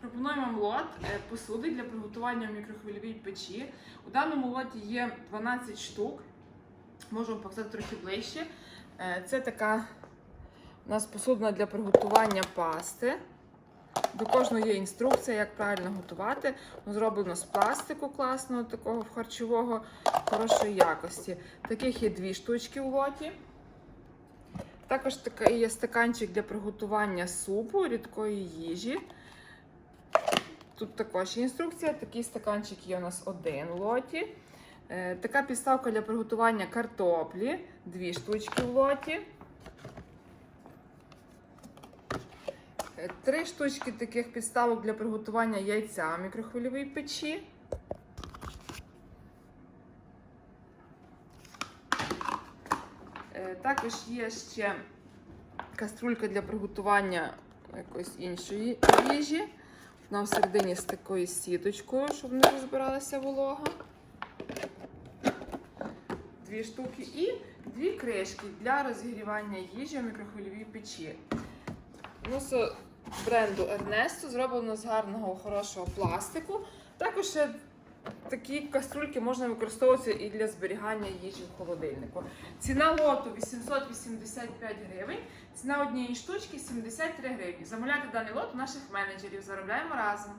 Пропонуємо вам лот е, посуди для приготування в мікрохвильовій печі. У даному лоті є 12 штук. Можемо показати трохи ближче. Е, Це така у нас посудина для приготування пасти. До кожного є інструкція, як правильно готувати. Зроблено з пластику класного, такого харчового, хорошої якості. Таких є дві штучки у лоті. Також є стаканчик для приготування супу, рідкої їжі. Тут також інструкція. Такий стаканчик є у нас один лоті. Е, Така підставка для приготування картоплі, дві штучки в лоті. Е, Три штучки таких підставок для приготування яйця в мікрохвильовій печі. Е, Також є ще каструлька для приготування якоїсь іншої їжі. Вона всередині з такою сіточкою, щоб не розбиралася волога. Дві штуки і дві кришки для розігрівання їжі в мікрохвильовій печі. Мусо бренду Ernesto зроблено з гарного хорошого пластику. Також ще такі каструльки можна використовувати і для зберігання їжі в холодильнику. Ціна лоту 885 гривень, ціна однієї штучки 73 гривні. Замовляйте даний лот наших менеджерів. Заробляємо разом.